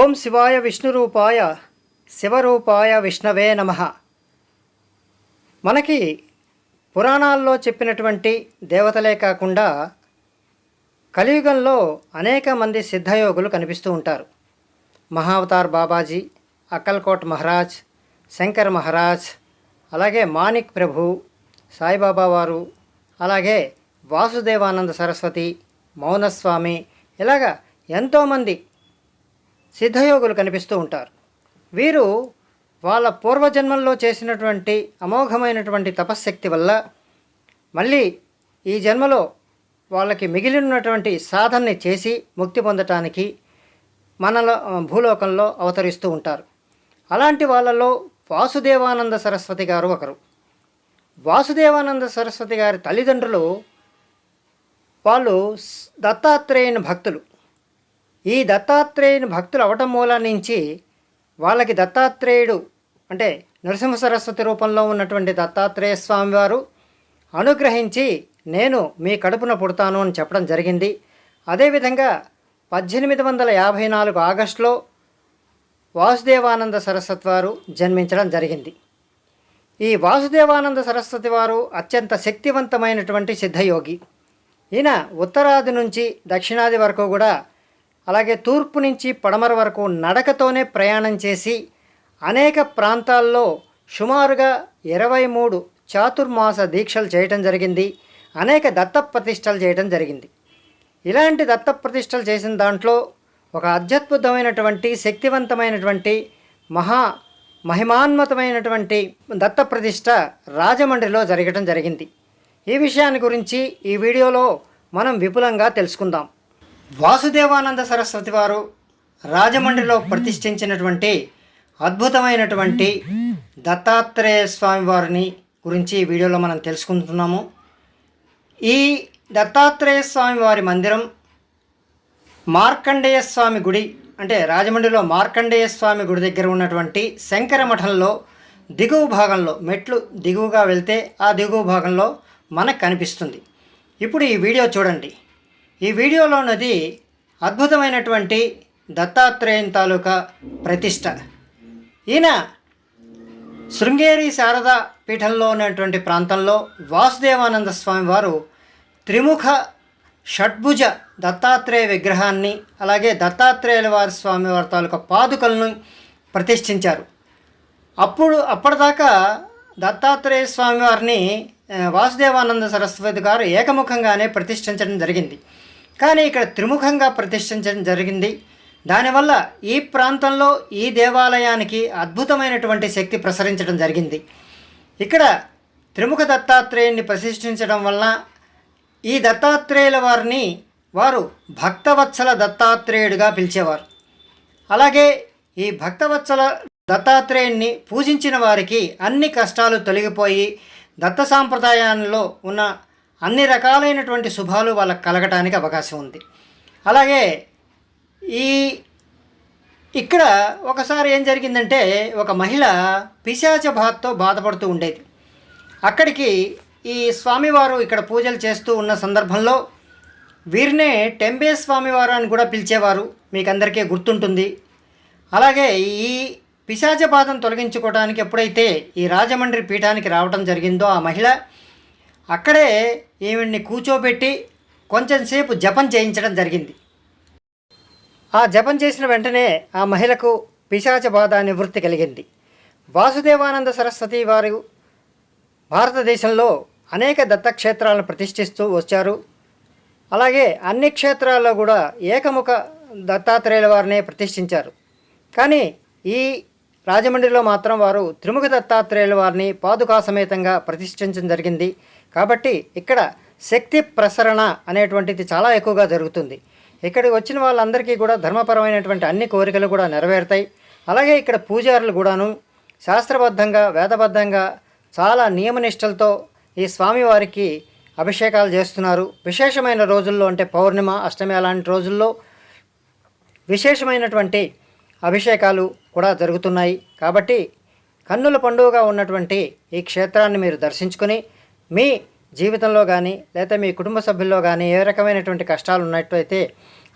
ఓం శివాయ విష్ణురూపాయ శివరూపాయ విష్ణవే నమ. మనకి పురాణాల్లో చెప్పినటువంటి దేవతలే కాకుండా కలియుగంలో అనేక మంది సిద్ధయోగులు కనిపిస్తూ ఉంటారు. మహావతార్ బాబాజీ అక్కల్కోట్ మహారాజ్ శంకర్ మహారాజ్ అలాగే మాణిక్ ప్రభు సాయిబాబా వారు అలాగే వాసుదేవానంద సరస్వతి మౌనస్వామి ఇలాగా ఎంతోమంది సిద్ధయోగులు కనిపిస్తూ ఉంటారు. వీరు వాళ్ళ పూర్వజన్మల్లో చేసినటువంటి అమోఘమైనటువంటి తపశ్శక్తి వల్ల మళ్ళీ ఈ జన్మలో వాళ్ళకి మిగిలినటువంటి సాధనని చేసి ముక్తి పొందటానికి మనలో భూలోకంలో అవతరిస్తూ ఉంటారు. అలాంటి వాళ్ళలో వాసుదేవానంద సరస్వతి గారు ఒకరు. వాసుదేవానంద సరస్వతి గారి తల్లిదండ్రులు వాళ్ళు దత్తాత్రేయుని భక్తులు. ఈ దత్తాత్రేయుని భక్తులు అవటం మూలం నుంచి వాళ్ళకి దత్తాత్రేయుడు అంటే నరసింహ సరస్వతి రూపంలో ఉన్నటువంటి దత్తాత్రేయ స్వామివారు అనుగ్రహించి నేను మీ కడుపున పుడతాను అని చెప్పడం జరిగింది. అదేవిధంగా పద్దెనిమిది వందల యాభై నాలుగు ఆగస్టులో వాసుదేవానంద సరస్వతి వారు జన్మించడం జరిగింది. ఈ వాసుదేవానంద సరస్వతి వారు అత్యంత శక్తివంతమైనటువంటి సిద్ధయోగి. ఈయన ఉత్తరాది నుంచి దక్షిణాది వరకు కూడా అలాగే తూర్పు నుంచి పడమర వరకు నడకతోనే ప్రయాణం చేసి అనేక ప్రాంతాల్లో సుమారుగా ఇరవై మూడు చాతుర్మాస దీక్షలు చేయటం జరిగింది. అనేక దత్తప్రతిష్టలు చేయటం జరిగింది. ఇలాంటి దత్తప్రతిష్టలు చేసిన దాంట్లో ఒక అత్యద్భుతమైనటువంటి శక్తివంతమైనటువంటి మహా మహిమాన్మతమైనటువంటి దత్తప్రతిష్ట రాజమండ్రిలో జరగటం జరిగింది. ఈ విషయాన్ని గురించి ఈ వీడియోలో మనం విపులంగా తెలుసుకుందాం. వాసుదేవానంద సరస్వతి వారు రాజమండ్రిలో ప్రతిష్ఠించినటువంటి అద్భుతమైనటువంటి దత్తాత్రేయ స్వామి వారిని గురించి వీడియోలో మనం తెలుసుకుంటున్నాము. ఈ దత్తాత్రేయ స్వామి వారి మందిరం మార్కండేయ స్వామి గుడి అంటే రాజమండ్రిలో మార్కండేయ స్వామి గుడి దగ్గర ఉన్నటువంటి శంకర మఠంలో దిగువ భాగంలో మెట్లు దిగువగా వెళ్తే ఆ దిగువ భాగంలో మనకు కనిపిస్తుంది. ఇప్పుడు ఈ వీడియో చూడండి. ఈ వీడియోలోనది అద్భుతమైనటువంటి దత్తాత్రేయం తాలూకా ప్రతిష్ట. ఈయన శృంగేరి శారదా పీఠంలో ఉన్నటువంటి ప్రాంతంలో వాసుదేవానంద స్వామి వారు త్రిముఖ షడ్భుజ దత్తాత్రేయ విగ్రహాన్ని అలాగే దత్తాత్రేయుల వారి స్వామి వారి తాలూకా పాదుకలను ప్రతిష్ఠించారు. అప్పుడు అప్పటిదాకా దత్తాత్రేయ స్వామివారిని వాసుదేవానంద సరస్వతి గారు ఏకముఖంగానే ప్రతిష్ఠించడం జరిగింది. కానీ ఇక్కడ త్రిముఖంగా ప్రతిష్ఠించడం జరిగింది. దానివల్ల ఈ ప్రాంతంలో ఈ దేవాలయానికి అద్భుతమైనటువంటి శక్తి ప్రసరించడం జరిగింది. ఇక్కడ త్రిముఖ దత్తాత్రేయుని ప్రతిష్ఠించడం వలన ఈ దత్తాత్రేయుల వారిని వారు భక్తవత్సల దత్తాత్రేయుడిగా పిలిచేవారు. అలాగే ఈ భక్తవత్సల దత్తాత్రేయుణ్ణి పూజించిన వారికి అన్ని కష్టాలు తొలగిపోయి దత్త సాంప్రదాయాల్లో ఉన్న అన్ని రకాలైనటువంటి శుభాలు వాళ్ళకి కలగటానికి అవకాశం ఉంది. అలాగే ఈ ఇక్కడ ఒకసారి ఏం జరిగిందంటే ఒక మహిళ పిశాచ బాధతో బాధపడుతూ ఉండేది. అక్కడికి ఈ స్వామివారు ఇక్కడ పూజలు చేస్తూ ఉన్న సందర్భంలో వీరినే టెంబే స్వామివారు అని కూడా పిలిచేవారు. మీకు అందరికీ గుర్తుంటుంది. అలాగే ఈ పిశాచ బాధను తొలగించుకోవడానికి ఎప్పుడైతే ఈ రాజమండ్రి పీఠానికి రావడం జరిగిందో ఆ మహిళ అక్కడే ఈవిడ్ని కూర్చోబెట్టి కొంచెంసేపు జపం చేయించడం జరిగింది. ఆ జపం చేసిన వెంటనే ఆ మహిళకు పిశాచ బాధ నివృత్తి కలిగింది. వాసుదేవానంద సరస్వతి వారు భారతదేశంలో అనేక దత్తక్షేత్రాలను ప్రతిష్ఠిస్తూ వచ్చారు. అలాగే అన్ని క్షేత్రాల్లో కూడా ఏకముఖ దత్తాత్రేయుల వారినే ప్రతిష్ఠించారు. కానీ ఈ రాజమండ్రిలో మాత్రం వారు త్రిముఖ దత్తాత్రేయుల వారిని పాదుకా సమేతంగా ప్రతిష్ఠించడం జరిగింది. కాబట్టి ఇక్కడ శక్తి ప్రసరణ అనేటువంటిది చాలా ఎక్కువగా జరుగుతుంది. ఇక్కడికి వచ్చిన వాళ్ళందరికీ కూడా ధర్మపరమైనటువంటి అన్ని కోరికలు కూడా నెరవేరుతాయి. అలాగే ఇక్కడ పూజారులు కూడాను శాస్త్రబద్ధంగా వేదబద్ధంగా చాలా నియమనిష్టలతో ఈ స్వామివారికి అభిషేకాలు చేస్తున్నారు. విశేషమైన రోజుల్లో అంటే పౌర్ణిమ అష్టమి అలాంటి రోజుల్లో విశేషమైనటువంటి అభిషేకాలు కూడా జరుగుతున్నాయి. కాబట్టి కన్నుల పండుగగా ఉన్నటువంటి ఈ క్షేత్రాన్ని మీరు దర్శించుకొని మీ జీవితంలో కానీ లేదా మీ కుటుంబ సభ్యుల్లో కానీ ఏ రకమైనటువంటి కష్టాలు ఉన్నట్టయితే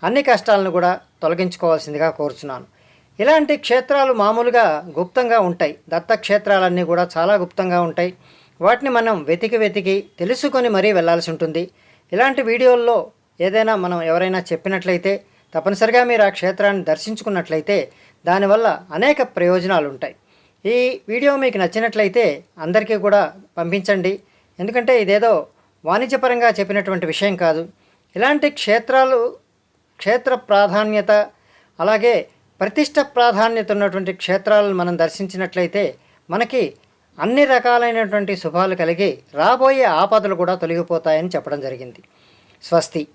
అన్ని కష్టాలను కూడా తొలగించుకోవాల్సిందిగా కోరుచున్నాను. ఇలాంటి క్షేత్రాలు మామూలుగా గుప్తంగా ఉంటాయి. దత్త క్షేత్రాలన్నీ కూడా చాలా గుప్తంగా ఉంటాయి. వాటిని మనం వెతికి వెతికి తెలుసుకొని మరీ వెళ్ళాల్సి ఉంటుంది. ఇలాంటి వీడియోల్లో ఏదైనా మనం ఎవరైనా చెప్పినట్లయితే తప్పనిసరిగా మీరు ఆ క్షేత్రాన్ని దర్శించుకున్నట్లయితే దానివల్ల అనేక ప్రయోజనాలు ఉంటాయి ఈ వీడియో మీకు నచ్చినట్లయితే అందరికీ కూడా పంపించండి. ఎందుకంటే ఇదేదో వాణిజ్యపరంగా చెప్పినటువంటి విషయం కాదు. ఇలాంటి క్షేత్రాలు క్షేత్ర ప్రాధాన్యత అలాగే ప్రతిష్ట ప్రాధాన్యత ఉన్నటువంటి క్షేత్రాలను మనం దర్శించినట్లయితే మనకి అన్ని రకాలైనటువంటి శుభాలు కలిగి రాబోయే ఆపదలు కూడా తొలగిపోతాయని చెప్పడం జరిగింది. స్వస్తి.